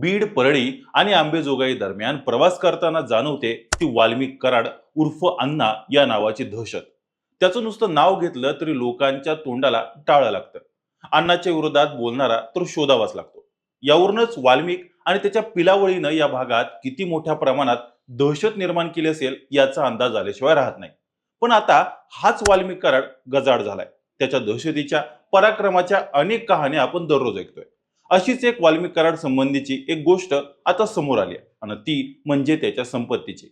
बीड परळी आणि आंबेजोगाई दरम्यान प्रवास करताना जाणवते ती वाल्मिक कराड उर्फ अण्णा या नावाची दहशत. त्याचं नुसतं नाव घेतलं तरी लोकांच्या तोंडाला टाळं लागतं. अण्णाच्या विरोधात बोलणारा तर शोधावाच लागतो. यावरूनच वाल्मिक आणि त्याच्या पिलावळीनं या भागात किती मोठ्या प्रमाणात दहशत निर्माण केली असेल याचा अंदाज आल्याशिवाय राहत नाही. पण आता हाच वाल्मिक कराड गजाड झालाय. त्याच्या दहशतीच्या पराक्रमाच्या अनेक कहाण्या आपण दररोज ऐकतोय. अशीच एक वाल्मिक कराड संबंधीची एक गोष्ट आता समोर आली आहे. आणि ती म्हणजे त्याच्या संपत्तीची.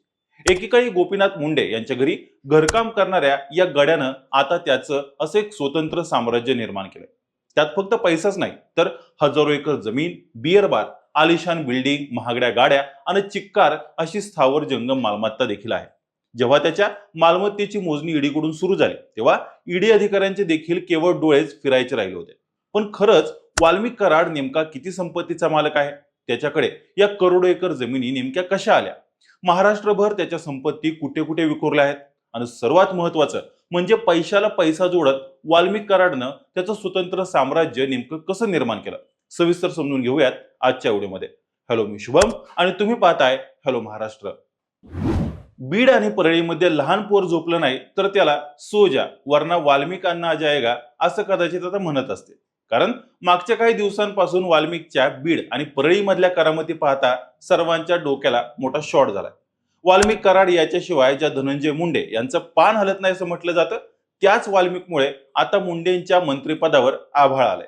एकेकाळी गोपीनाथ मुंडे यांच्या घरी घरकाम करणाऱ्या या गड्यानं आता त्याचं असं एक स्वतंत्र साम्राज्य निर्माण केलं त्यात फक्त पैसाच नाही तर हजारो एकर जमीन बिअर बार आलिशान बिल्डिंग महागड्या गाड्या आणि चिक्कार अशी स्थावर जंगम मालमत्ता देखील आहे. जेव्हा त्याच्या मालमत्तेची मोजणी ईडीकडून सुरू झाली तेव्हा ईडी अधिकाऱ्यांचे देखील केवळ डोळेच फिरायचे राहिले होते. पण खरंच वाल्मिक कराड नेमका किती संपत्तीचा मालक आहे? त्याच्याकडे या करोडो एकर जमिनी नेमक्या कशा आल्या? महाराष्ट्रभर त्याच्या संपत्ती कुठे कुठे विखुरल्या आहेत? आणि सर्वात महत्वाचं म्हणजे पैशाला पैसा जोडत वाल्मिक कराडनं त्याचं स्वतंत्र साम्राज्य नेमकं कसं निर्माण केलं? सविस्तर समजून घेऊयात आजच्या व्हिडिओमध्ये हॅलो मी शुभम आणि तुम्ही पाहताय हॅलो महाराष्ट्र. बीड आणि परळीमध्ये लहान पोर झोपलं नाही तर त्याला सोजा वरना वाल्मिकांना जायगा असं कदाचित आता म्हणत असते कारण मागच्या काही दिवसांपासून वाल्मिकच्या बीड आणि परळीमधल्या करामती पाहता सर्वांच्या डोक्याला मोठा शॉट झालाय. वाल्मिक कराड याच्याशिवाय ज्या धनंजय मुंडे यांचं पान हलत नाही असं म्हटलं जातं त्याच वाल्मिकमुळे आता मुंडेंच्या मंत्रिपदावर आभाळ आलाय.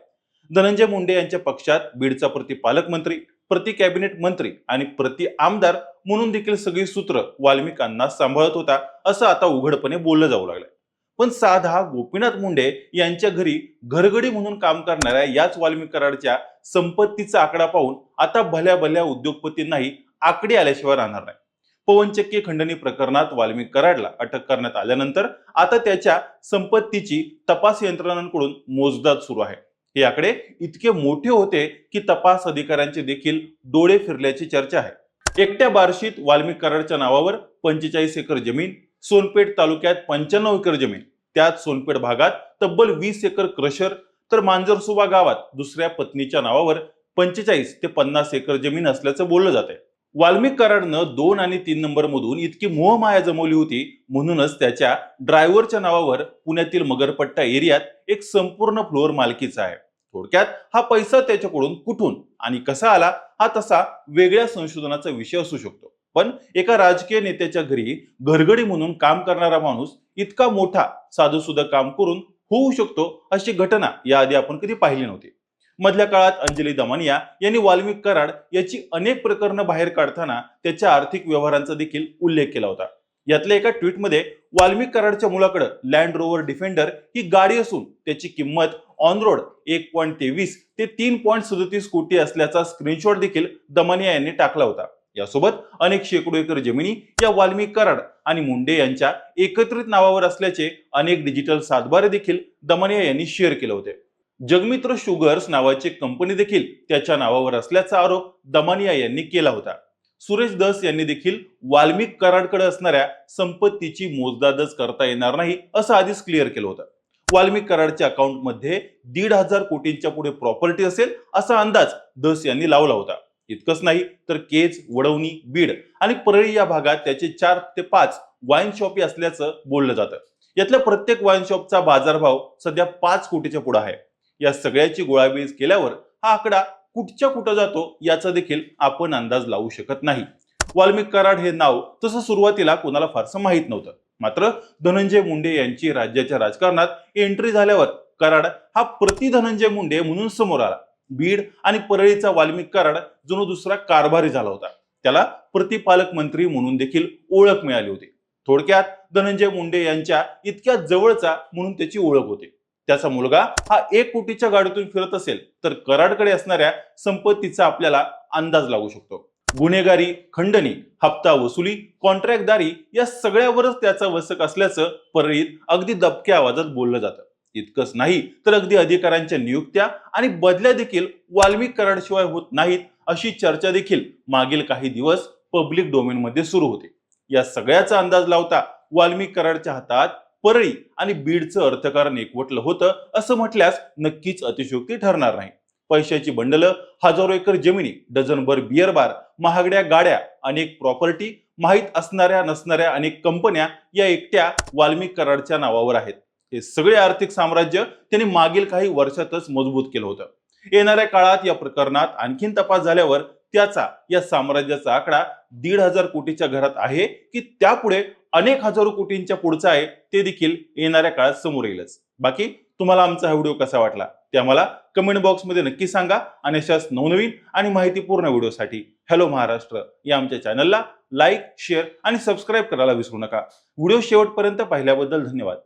धनंजय मुंडे यांच्या पक्षात बीडचा प्रति पालकमंत्री प्रति कॅबिनेट मंत्री आणि प्रति आमदार म्हणून देखील सगळी सूत्र वाल्मिकांना सांभाळत होता असं आता उघडपणे बोललं जाऊ लागलंय. पण साधा गोपीनाथ मुंडे यांच्या घरी घरगडी म्हणून काम करणाऱ्या याच वाल्मिक कराडच्या संपत्तीचा आकडा पाहून आता भल्या भल्या उद्योगपतींनाही आकडे आल्याशिवाय राहणार नाही. पवनचक्की खंडणी प्रकरणात वाल्मिक कराडला अटक करण्यात आल्यानंतर आता त्याच्या संपत्तीची तपास यंत्रणांकडून मोजदाद सुरू आहे. हे आकडे इतके मोठे होते की तपास अधिकाऱ्यांचे देखील डोळे फिरल्याची चर्चा आहे. एकट्या बार्शीत वाल्मिक कराडच्या नावावर पंचेचाळीस एकर जमीन सोनपेठ तालुक्यात पंच्याण्णव एकर जमीन त्यात सोनपेठ भागात तब्बल वीस एकर क्रशर तर मांजरसुबा गावात दुसऱ्या पत्नीच्या नावावर पंचेचाळीस ते पन्नास एकर जमीन असल्याचं बोललं जात आहे. वाल्मिक कराडनं दोन आणि तीन नंबर मधून इतकी मोहमाया जमवली होती म्हणूनच त्याच्या ड्रायव्हरच्या नावावर पुण्यातील मगरपट्टा एरियात एक संपूर्ण फ्लोअर मालकीचा आहे. थोडक्यात हा पैसा त्याच्याकडून कुठून आणि कसा आला हा तसा वेगळ्या संशोधनाचा विषय असू शकतो. पण एका राजकीय नेत्याच्या घरी घरगडी म्हणून काम करणारा माणूस इतका मोठा साधूसुद्धा काम करून होऊ शकतो अशी घटना याआधी आपण कधी पाहिली नव्हती. मधल्या काळात अंजली दमानिया यांनी वाल्मिक कराड याची अनेक प्रकरणं बाहेर काढताना त्याच्या आर्थिक व्यवहारांचा देखील उल्लेख केला होता. यातल्या एका ट्विटमध्ये वाल्मिक कराडच्या मुलाकडे लँड रोवर डिफेंडर ही गाडी असून त्याची किंमत ऑन रोड एक पॉईंट तेवीस ते तीन पॉईंट सदतीस कोटी असल्याचा स्क्रीनशॉट देखील दमानिया यांनी टाकला होता. यासोबत अनेक शेकडो एकर जमिनी या वाल्मिक कराड आणि मुंडे यांच्या एकत्रित नावावर असल्याचे अनेक डिजिटल सातबारे देखील दमानिया यांनी शेअर केले होते. जगमित्र शुगर्स नावाची कंपनी देखील त्याच्या नावावर असल्याचा आरोप दमानिया यांनी केला होता. सुरेश दस यांनी देखील वाल्मिक कराडकडे असणाऱ्या संपत्तीची मोजदादच करता येणार नाही असं आधीच क्लिअर केलं होतं. वाल्मिक कराडच्या अकाउंटमध्ये दीड हजार कोटींच्या पुढे प्रॉपर्टी असेल असा अंदाज दस यांनी लावला होता. इतकंच नाही तर केज वडवणी बीड आणि परळी या भागात त्याचे चार ते पाच वाईन शॉपी असल्याचं बोललं जातं. यातल्या प्रत्येक वाईन शॉपचा बाजारभाव सध्या पाच कोटीच्या पुढे आहे. या सगळ्याची गोळाबेज केल्यावर हा आकडा कुठच्या कुठं जातो याचा देखील आपण अंदाज लावू शकत नाही. वाल्मिक कराड हे नाव तसं सुरुवातीला कोणाला फारसं माहीत नव्हतं. मात्र धनंजय मुंडे यांची राज्याच्या राजकारणात एंट्री झाल्यावर कराड हा प्रति धनंजय मुंडे म्हणून समोर आला. बीड आणि परळीचा वाल्मिक कराड जणू दुसरा कारभारी झाला होता. त्याला प्रतिपालक मंत्री म्हणून देखील ओळख मिळाली होती. थोडक्यात धनंजय मुंडे यांच्या इतक्या जवळचा म्हणून त्याची ओळख होती. त्याचा मुलगा हा एक कोटीच्या गाडीतून फिरत असेल तर कराडकडे असणाऱ्या संपत्तीचा आपल्याला अंदाज लागू शकतो. गुन्हेगारी खंडणी हप्ता वसुली कॉन्ट्रॅक्टदारी या सगळ्यावरच त्याचा वसक असल्याचं परळीत अगदी दबक्या आवाजात बोललं जातं. इतकंच नाही तर अगदी अधिकाऱ्यांच्या नियुक्त्या आणि बदल्या देखील वाल्मिक कराडशिवाय होत नाहीत अशी चर्चा देखील मागील काही दिवस पब्लिक डोमेन मध्ये सुरू होते. या सगळ्याचा अंदाज लावता वाल्मिक कराडच्या हातात परळी आणि बीडचं अर्थकारण एकवटलं होतं असं म्हटल्यास नक्कीच अतिशयोक्ती ठरणार नाही. पैशाची बंडलं हजारो एकर जमिनी डझनभर बियर बार महागड्या गाड्या अनेक प्रॉपर्टी माहीत असणाऱ्या नसणाऱ्या अनेक कंपन्या या एकट्या वाल्मिक कराडच्या नावावर आहेत. हे सगळे आर्थिक साम्राज्य त्यांनी मागील काही वर्षातच मजबूत केलं होतं. येणाऱ्या काळात या प्रकरणात आणखीन तपास झाल्यावर त्याचा या साम्राज्याचा आकडा दीड हजार कोटीच्या घरात आहे की त्यापुढे अनेक हजारो कोटींच्या पुढचा आहे ते देखील येणाऱ्या काळात समोर येईलच. बाकी तुम्हाला आमचा हा व्हिडिओ कसा वाटला ते आम्हाला कमेंट बॉक्समध्ये नक्की सांगा आणि अशाच नवनवीन आणि माहितीपूर्ण व्हिडिओसाठी हॅलो महाराष्ट्र या आमच्या चॅनलला लाईक शेअर आणि सबस्क्राईब करायला विसरू नका. व्हिडिओ शेवटपर्यंत पाहिल्याबद्दल धन्यवाद.